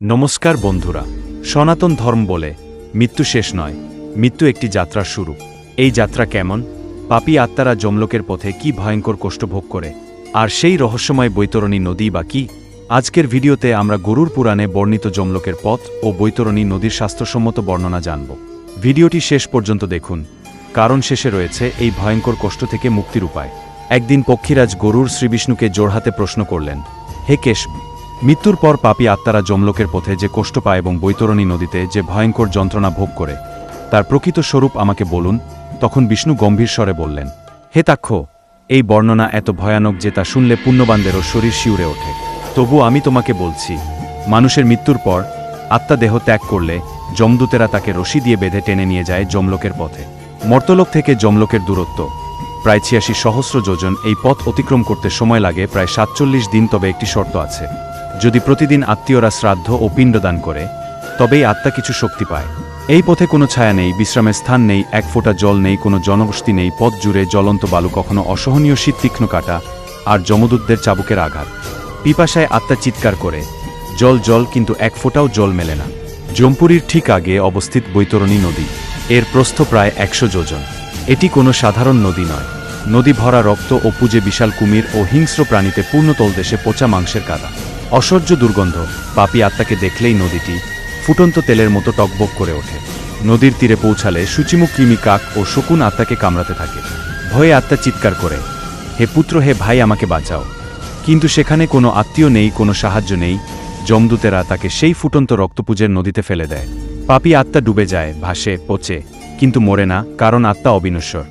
নমস্কার বন্ধুরা, সনাতন ধর্ম বলে মৃত্যু শেষ নয়, মৃত্যু একটি যাত্রার শুরু। এই যাত্রা কেমন? পাপী আত্মারা জমলোকের পথে কি ভয়ঙ্কর কষ্ট ভোগ করে? আর সেই রহস্যময় বৈতরণী নদী বা কি? আজকের ভিডিওতে আমরা গরুর পুরাণে বর্ণিত জমলোকের পথ ও বৈতরণী নদীর স্বাস্থ্যসম্মত বর্ণনা জানব। ভিডিওটি শেষ পর্যন্ত দেখুন। কারণ শেষে রয়েছে এই ভয়ঙ্কর কষ্ট থেকে মুক্তির উপায়। একদিন পক্ষীরাজ গরুর শ্রীবিষ্ণুকে জোড়হাতে প্রশ্ন করলেন, হে কেশ মৃত্যুর পর পাপী আত্মারা জমলোকের পথে যে কষ্ট পায় এবং বৈতরণী নদীতে যে ভয়ঙ্কর যন্ত্রণা ভোগ করে, তার প্রকৃত স্বরূপ আমাকে বলুন, তখন বিষ্ণু গম্ভীর স্বরে বললেন, হে তাক্ষ, এই বর্ণনা এত ভয়ানক যে তা শুনলে পুণ্যবানদেরও শরীর শিউরে ওঠে। তবু আমি তোমাকে বলছি, মানুষের মৃত্যুর পর আত্মা দেহ ত্যাগ করলে যমদূতেরা তাকে রশি দিয়ে বেঁধে টেনে নিয়ে যায় যমলোকের পথে। মর্তলোক থেকে যমলোকের দূরত্ব, প্রায় ছিয়াশি সহস্র যোজন এই পথ অতিক্রম করতে সময় লাগে প্রায় সাতচল্লিশ দিন তবে একটি শর্ত আছে। যদি প্রতিদিন আত্মীয়রা শ্রাদ্ধ ও পিণ্ডদান করে, তবেই আত্মা কিছু শক্তি পায়। এই পথে কোনো ছায়া নেই, বিশ্রামের স্থান নেই, এক ফোঁটা জল নেই, কোনো জনবসতি নেই, পথ জুড়ে জ্বলন্ত বালু, কখনো অসহনীয় শীত, তীক্ষ্ণ কাটা আর যমদূতদের চাবুকের আঘাত। পিপাসায় আত্মা চিৎকার করে, জল জল, কিন্তু এক ফোঁটাও জল মেলে না। জম্পুরির ঠিক আগে অবস্থিত বৈতরণী নদী, এর প্রস্থ প্রায় একশো যোজন। এটি কোনো সাধারণ নদী নয়। নদী ভরা রক্ত ও পুজে বিশাল কুমির ও হিংস্র প্রাণীতে পূর্ণ তলদেশে পচা মাংসের কাদা। অসহ্য দুর্গন্ধ। পাপি আত্মাকে দেখলেই নদীটি ফুটন্ত তেলের মতো টকবক করে ওঠে। নদীর তীরে পৌঁছালে সূচিমুখ কৃমি কাক ও শকুন আত্মাকে কামড়াতে থাকে। ভয়ে আত্মা চিৎকার করে, হে পুত্র, হে ভাই, আমাকে বাঁচাও। কিন্তু সেখানে কোনো আত্মীয় নেই, কোনো সাহায্য নেই। যমদূতেরা তাকে সেই ফুটন্ত রক্তপুজের নদীতে ফেলে দেয়। পাপি আত্মা ডুবে যায়, ভাসে, পচে, কিন্তু মরে না, কারণ আত্মা অবিনশ্বর।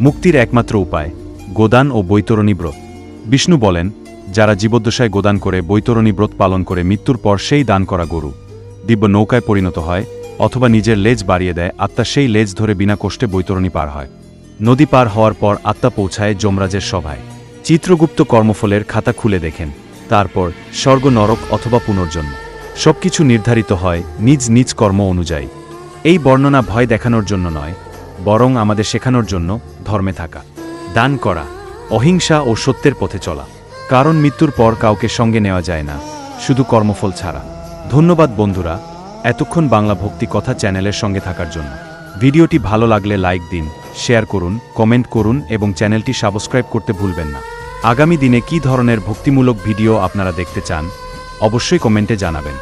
মুক্তির একমাত্র উপায়, গোদান ও বৈতরণী ব্রত। বিষ্ণু বলেন যারা জীবদ্দশায় গোদান করে বৈতরণী ব্রত পালন করে মৃত্যুর পর সেই দান করা গরু, দিব্য নৌকায় পরিণত হয়, অথবা নিজের লেজ বাড়িয়ে দেয়, আত্মা সেই লেজ ধরে বিনা কষ্টে বৈতরণী পার হয়। নদী পার হওয়ার পর আত্মা পৌঁছায় যমরাজের সভায়। চিত্রগুপ্ত কর্মফলের খাতা খুলে দেখেন। তারপর স্বর্গ নরক অথবা পুনর্জন্ম। সবকিছু নির্ধারিত হয় নিজ নিজ কর্ম অনুযায়ী। এই বর্ণনা ভয় দেখানোর জন্য নয়, বরং আমাদের শেখানোর জন্য ধর্মে থাকা। দান করা, অহিংসা ও সত্যের পথে চলা। কারণ মৃত্যুর পর কাউকে সঙ্গে নেওয়া যায় না, শুধু কর্মফল ছাড়া। ধন্যবাদ বন্ধুরা, এতক্ষণ বাংলা ভক্তি কথা চ্যানেলের সঙ্গে থাকার জন্য। ভিডিওটি ভালো লাগলে লাইক দিন, শেয়ার করুন, কমেন্ট করুন এবং চ্যানেলটি সাবস্ক্রাইব করতে ভুলবেন না। আগামী দিনে কি ধরনের ভক্তিমূলক ভিডিও আপনারা দেখতে চান, অবশ্যই কমেন্টে জানাবেন।